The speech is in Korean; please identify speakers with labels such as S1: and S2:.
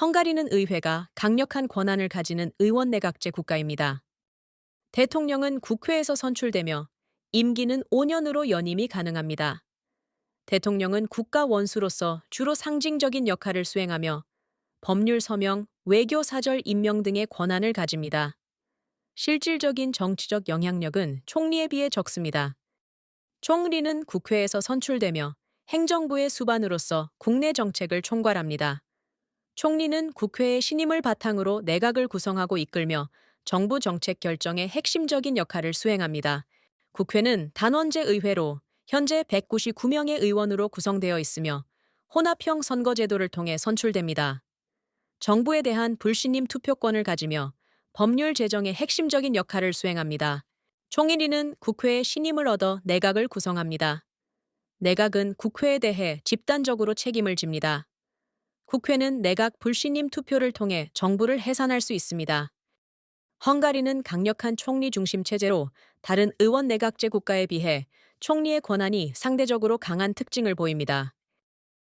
S1: 헝가리는 의회가 강력한 권한을 가지는 의원 내각제 국가입니다. 대통령은 국회에서 선출되며 임기는 5년으로 연임이 가능합니다. 대통령은 국가 원수로서 주로 상징적인 역할을 수행하며 법률 서명, 외교 사절 임명 등의 권한을 가집니다. 실질적인 정치적 영향력은 총리에 비해 적습니다. 총리는 국회에서 선출되며 행정부의 수반으로서 국내 정책을 총괄합니다. 총리는 국회의 신임을 바탕으로 내각을 구성하고 이끌며 정부 정책 결정에 핵심적인 역할을 수행합니다. 국회는 단원제 의회로 현재 199명의 의원으로 구성되어 있으며 혼합형 선거제도를 통해 선출됩니다. 정부에 대한 불신임 투표권을 가지며 법률 제정에 핵심적인 역할을 수행합니다. 총리는 국회의 신임을 얻어 내각을 구성합니다. 내각은 국회에 대해 집단적으로 책임을 집니다. 국회는 내각 불신임 투표를 통해 정부를 해산할 수 있습니다. 헝가리는 강력한 총리 중심 체제로 다른 의원 내각제 국가에 비해 총리의 권한이 상대적으로 강한 특징을 보입니다.